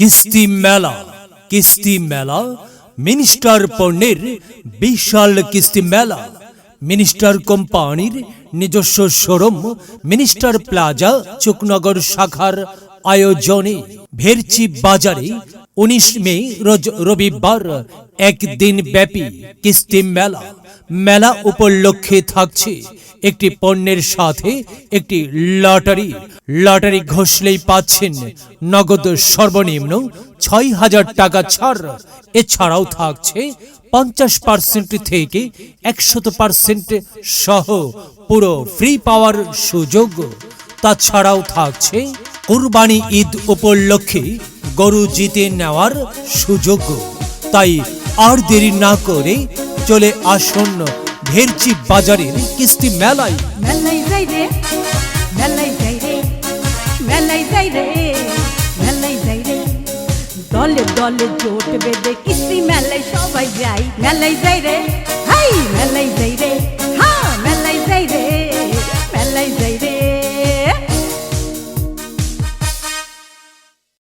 কিস্তি মেলা কিস্তি মেলা। মিনিস্টার পণ্যের বিশাল কিস্তি মেলা। মিনিস্টার কোম্পানির নিজস্ব শোরুম, মিনিস্টার প্লাজা, চুকনগর শাখার আয়োজনে ভেরচি বাজারে উনিশ মে রোজ রবিবার একদিন ব্যাপী কিস্তি মেলা। মেলা উপলক্ষে থাকছে একটি পণ্যের সাথে একটি লটারি। লটারি ঘষলেই পাচ্ছেন নগদ সর্বনিম্ন ছয় হাজার টাকা ছাড়। এছাড়াও থাকছে পঞ্চাশ পার্সেন্ট থেকে একশত পার্সেন্ট সহ পুরো ফ্রি পাওয়ার সুযোগ। তাছাড়াও থাকছে কুরবানি ঈদ উপলক্ষে গরু জিতে নেওয়ার সুযোগ। তাই আর দেরি না করে চলে আসুন ভেরচি বাজারের কিস্তি মেলায়। মেলাই যাই রে মেলাই যাই রে মেলাই যাই রে মেলাই যাই রে। দলে দলে জোট বেঁধে কিস্তি মেলাই সবাই যাই। মেলাই যাই রে, হাই মেলাই যাই রে।